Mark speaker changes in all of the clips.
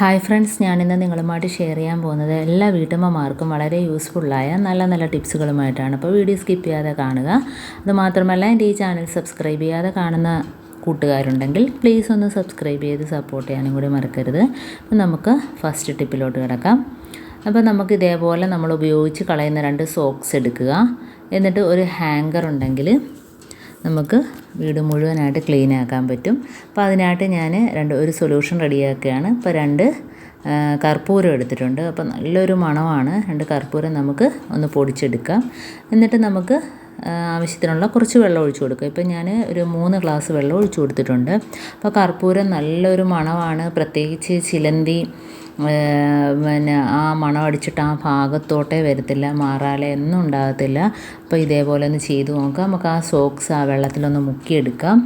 Speaker 1: Hi friends ഞാനിന്ന് നിങ്ങളുമായിട്ട് share ചെയ്യാൻ പോകുന്നത് എല്ലാ വീട്ടമ്മമാർക്കും വളരെ യൂസ്ഫുള്ളായ നല്ല നല്ല ടിപ്സുകളുമായിട്ടാണ് അപ്പോൾ വീഡിയോ സ്കിപ്പ് ചെയ്യാതെ കാണുക. അതുമാത്രമല്ല എന്റെ ഈ ചാനൽ സബ്സ്ക്രൈബ് ചെയ്യാതെ കാണുന്ന കൂട്ടുകാരുണ്ടെങ്കിൽ പ്ലീസ് ഒന്ന് സബ്സ്ക്രൈബ് ചെയ്ത് സപ്പോർട്ട് ചെയ്യാനും കൂടി മറക്കരുത്. അപ്പോൾ നമുക്ക് ഫസ്റ്റ് ടിപ്പിലോട്ട് കിടക്കാം. അപ്പോൾ നമുക്ക് ഇതേപോലെ നമ്മൾ ഉപയോഗിച്ച് കളയുന്ന രണ്ട് സോക്സ് എടുക്കുക. എന്നിട്ട് ഒരു ഹാങ്കർ ഉണ്ടെങ്കിൽ നമുക്ക് വീട് മുഴുവനായിട്ട് ക്ലീൻ ആക്കാൻ പറ്റും. അപ്പോൾ അതിനായിട്ട് ഞാൻ രണ്ട് ഒരു സൊല്യൂഷൻ റെഡിയാക്കുകയാണ് ഇപ്പോൾ രണ്ട് കർപ്പൂരം എടുത്തിട്ടുണ്ട്. അപ്പോൾ നല്ലൊരു മണമാണ്. രണ്ട് കർപ്പൂരം നമുക്ക് ഒന്ന് പൊടിച്ചെടുക്കാം. എന്നിട്ട് നമുക്ക് ആവശ്യത്തിനുള്ള കുറച്ച് വെള്ളം ഒഴിച്ചു കൊടുക്കുക ഇപ്പം ഞാൻ ഒരു മൂന്ന് ഗ്ലാസ് വെള്ളം ഒഴിച്ചു കൊടുത്തിട്ടുണ്ട്. അപ്പോൾ കർപ്പൂരം നല്ലൊരു മണമാണ്. പ്രത്യേകിച്ച് ചിലന്തി പിന്നെ ആ മണം അടിച്ചിട്ട് ആ ഭാഗത്തോട്ടേ വരത്തില്ല മാറാലേ ഒന്നും ഉണ്ടാകത്തില്ല. അപ്പോൾ ഇതേപോലെ ഒന്ന് ചെയ്ത് നോക്കാം. നമുക്ക് ആ സോക്സ് ആ വെള്ളത്തിലൊന്ന് മുക്കിയെടുക്കാം.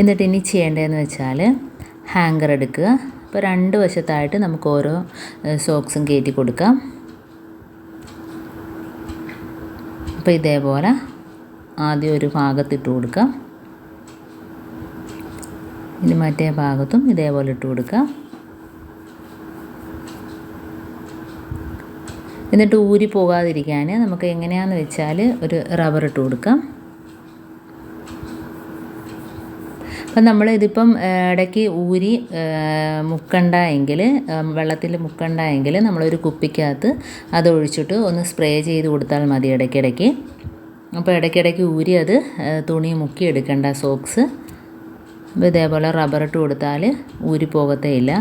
Speaker 1: എന്നിട്ട് ഇനി ചെയ്യേണ്ടതെന്ന് വെച്ചാൽ ഹാങ്കർ എടുക്കുക. അപ്പോൾ രണ്ട് വശത്തായിട്ട് നമുക്ക് ഓരോ സോക്സും കയറ്റി കൊടുക്കാം. അപ്പോൾ ഇതേപോലെ ആദ്യം ഒരു ഭാഗത്തിട്ട് കൊടുക്കാം. ഇനി മറ്റേ ഭാഗത്തും ഇതേപോലെ ഇട്ട് കൊടുക്കാം. എന്നിട്ട് ഊരി പോകാതിരിക്കാൻ നമുക്ക് എങ്ങനെയാണെന്ന് വെച്ചാൽ ഒരു റബ്ബർ ഇട്ട് കൊടുക്കാം. അപ്പം നമ്മൾ ഇതിപ്പം ഇടയ്ക്ക് ഊരി മുക്കണ്ട എങ്കിൽ വെള്ളത്തിൽ മുക്കണ്ട എങ്കിൽ നമ്മളൊരു കുപ്പിക്കകത്ത് അത് ഒഴിച്ചിട്ട് ഒന്ന് സ്പ്രേ ചെയ്ത് കൊടുത്താൽ മതി ഇടയ്ക്കിടയ്ക്ക്. അപ്പോൾ ഇടയ്ക്കിടയ്ക്ക് ഊരി അത് തുണി മുക്കി എടുക്കേണ്ട സോക്സ് ഇതേപോലെ റബ്ബർ ഇട്ട് കൊടുത്താൽ ഊരി പോകത്തേയില്ല.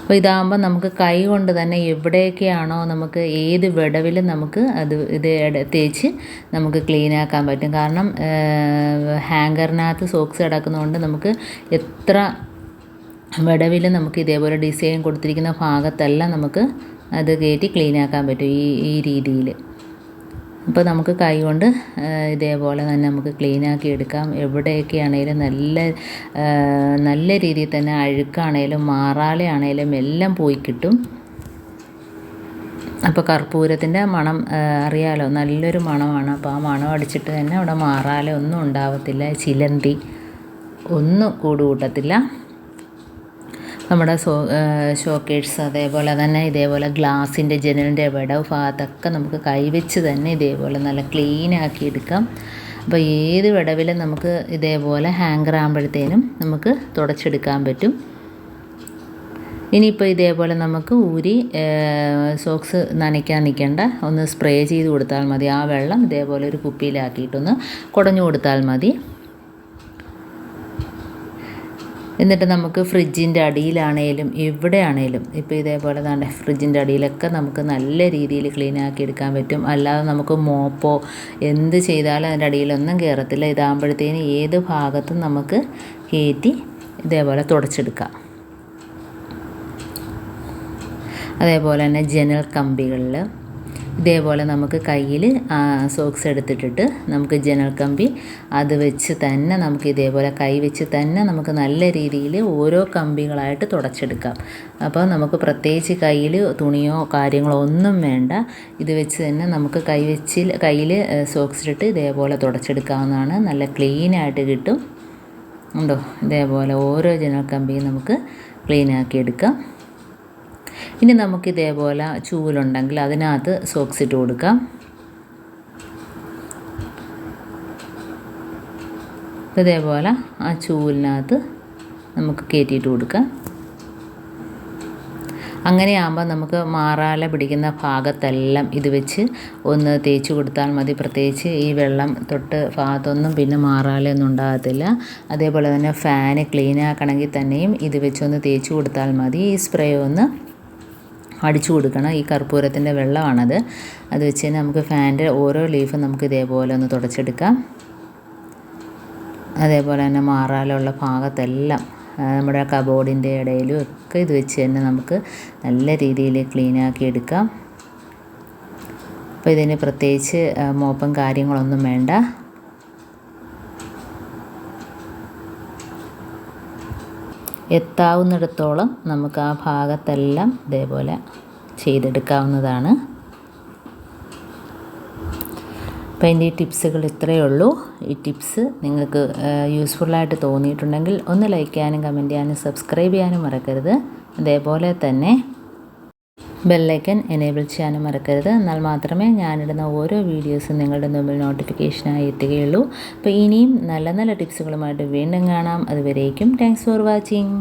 Speaker 1: അപ്പോൾ ഇതാകുമ്പോൾ നമുക്ക് കൈ കൊണ്ട് തന്നെ എവിടെയൊക്കെയാണോ നമുക്ക് ഏത് വിടവിലും നമുക്ക് അത് ഇത് തേച്ച് നമുക്ക് ക്ലീൻ ആക്കാൻ പറ്റും. കാരണം ഹാങ്കറിനകത്ത് സോക്സ് കിടക്കുന്നതുകൊണ്ട് നമുക്ക് എത്ര വിടവിൽ നമുക്ക് ഇതേപോലെ ഡിസൈൻ കൊടുത്തിരിക്കുന്ന ഭാഗത്തെല്ലാം നമുക്ക് അത് കയറ്റി ക്ലീൻ ആക്കാൻ പറ്റും ഈ ഈ രീതിയിൽ അപ്പോൾ നമുക്ക് കൈ കൊണ്ട് ആ, ഇതേപോലെ തന്നെ നമുക്ക് ക്ലീൻ ആക്കി എടുക്കാം. എവിടെയൊക്കെ ആണെങ്കിലും നല്ല നല്ല രീതിയിൽ തന്നെ അഴുക്കാണേലും മാറാലെ എല്ലാം പോയി കിട്ടും. അപ്പോൾ കർപ്പൂരത്തിന്റെ മണം അറിയാലോ നല്ലൊരു മണമാണ്. അപ്പോൾ ആ മണം അടിച്ചിട്ട് തന്നെ അവിടെ മാറാല ഒന്നും ഉണ്ടാവത്തില്ല. ചിലന്തി ഒന്നും കൂട് കൂട്ടത്തില്ല. നമ്മുടെ സോ ഷോക്കേഴ്സ് അതേപോലെ തന്നെ ഇതേപോലെ ഗ്ലാസിന്റെ ജനലിന്റെ ഇവിടെ ഭാഗത്തൊക്കെ നമുക്ക് കൈവച്ച് തന്നെ ഇതേപോലെ നല്ല ക്ലീൻ ആക്കി എടുക്കാം. അപ്പോൾ ഏത് വിടവിലും നമുക്ക് ഇതേപോലെ ഹാങ്കർ ആകുമ്പോഴത്തേനും നമുക്ക് തുടച്ചെടുക്കാൻ പറ്റും. ഇനിയിപ്പോൾ ഇതേപോലെ നമുക്ക് ഊരി സോക്സ് നനയ്ക്കാൻ നിൽക്കേണ്ട. ഒന്ന് സ്പ്രേ ചെയ്ത് കൊടുത്താൽ മതി. ആ വെള്ളം ഇതേപോലെ ഒരു കുപ്പിയിലാക്കിയിട്ടൊന്ന് കുടഞ്ഞു കൊടുത്താൽ മതി. എന്നിട്ട് നമുക്ക് ഫ്രിഡ്ജിന്റെ അടിയിലാണേലും എവിടെയാണേലും ഇപ്പോൾ ഇതേപോലെ തന്നെ ഫ്രിഡ്ജിന്റെ അടിയിലൊക്കെ നമുക്ക് നല്ല രീതിയിൽ ക്ലീൻ ആക്കി എടുക്കാൻ പറ്റും. അല്ലാതെ നമുക്ക് മോപ്പോ എന്ത് ചെയ്താലും അതിന്റെ അടിയിലൊന്നും കയറത്തില്ല ഇതാകുമ്പോഴത്തേന് ഏത് ഭാഗത്തും നമുക്ക് കയറ്റി ഇതേപോലെ തുടച്ചെടുക്കാം. അതേപോലെ തന്നെ ജനൽ കമ്പികളിൽ ഇതേപോലെ നമുക്ക് കയ്യിൽ സോക്സ് എടുത്തിട്ടിട്ട് നമുക്ക് ജനൽ കമ്പി അത് വെച്ച് തന്നെ നമുക്ക് ഇതേപോലെ കൈ വെച്ച് തന്നെ നമുക്ക് നല്ല രീതിയിൽ ഓരോ കമ്പികളായിട്ട് തുടച്ചെടുക്കാം. അപ്പോൾ നമുക്ക് പ്രത്യേകിച്ച് കയ്യിൽ തുണിയോ കാര്യങ്ങളോ ഒന്നും വേണ്ട. ഇത് വെച്ച് തന്നെ നമുക്ക് കൈ വെച്ച് കയ്യിൽ സോക്സ് ഇട്ടിട്ട് ഇതേപോലെ തുടച്ചെടുക്കാവുന്നതാണ്. നല്ല ക്ലീനായിട്ട് കിട്ടും. ഉണ്ടോ? ഇതേപോലെ ഓരോ ജനൽ കമ്പിയും നമുക്ക് ക്ലീൻ ആക്കി എടുക്കാം. ഇനി നമുക്ക് ഇതേപോലെ ചൂലുണ്ടെങ്കിൽ അതിനകത്ത് സോക്സ് ഇട്ട് കൊടുക്കാം. ഇതേപോലെ ആ ചൂലിനകത്ത് നമുക്ക് കയറ്റിയിട്ട് കൊടുക്കാം. അങ്ങനെയാകുമ്പോൾ നമുക്ക് മാറാല പിടിക്കുന്ന ഭാഗത്തെല്ലാം ഇത് വെച്ച് ഒന്ന് തേച്ച് കൊടുത്താൽ മതി. പ്രത്യേകിച്ച് ഈ വെള്ളം തൊട്ട് ഭാഗത്തൊന്നും പിന്നെ മാറാലൊന്നും ഉണ്ടാകത്തില്ല. അതേപോലെ തന്നെ ഫാന് ക്ലീൻ ആക്കണമെങ്കിൽ തന്നെയും ഇത് വെച്ചൊന്ന് തേച്ച് കൊടുത്താൽ മതി. ഈ സ്പ്രേ ഒന്ന് അടിച്ചു കൊടുക്കണം. ഈ കർപ്പൂരത്തിന്റെ വെള്ളമാണത്. അത് വെച്ച് നമുക്ക് ഫാന്റെ ഓരോ ലീഫും നമുക്ക് ഇതേപോലെ ഒന്ന് തുടച്ചെടുക്കാം. അതേപോലെ തന്നെ മാറാലുള്ള ഭാഗത്തെല്ലാം നമ്മുടെ കബോർഡിന്റെ ഇടയിലും ഒക്കെ ഇത് വെച്ച് തന്നെ നമുക്ക് നല്ല രീതിയിൽ ക്ലീനാക്കി എടുക്കാം. അപ്പോൾ ഇതിന് പ്രത്യേകിച്ച് മോപ്പും കാര്യങ്ങളൊന്നും വേണ്ട. എത്താവുന്നിടത്തോളം നമുക്ക് ആ ഭാഗത്തെല്ലാം ഇതേപോലെ ചെയ്തെടുക്കാവുന്നതാണ്. അപ്പോൾ എന്റെ ഈ ടിപ്സുകൾ ഇത്രയേ ഉള്ളൂ. ഈ ടിപ്സ് നിങ്ങൾക്ക് യൂസ്ഫുള്ളായിട്ട് തോന്നിയിട്ടുണ്ടെങ്കിൽ ഒന്ന് ലൈക്ക് ചെയ്യാനും കമന്റ് ചെയ്യാനും സബ്സ്ക്രൈബ് ചെയ്യാനും മറക്കരുത്. അതേപോലെ തന്നെ ബെല്ലൈക്കൻ എനേബിൾ ചെയ്യാനും മറക്കരുത്. എന്നാൽ മാത്രമേ ഞാനിടുന്ന ഓരോ വീഡിയോസും നിങ്ങളുടെ മുമ്പിൽ നോട്ടിഫിക്കേഷനായി എത്തുകയുള്ളൂ. അപ്പോൾ ഇനിയും നല്ല നല്ല ടിപ്സുകളുമായിട്ട് വീണ്ടും കാണാം. അതുവരേക്കും താങ്ക്സ് ഫോർ വാച്ചിങ്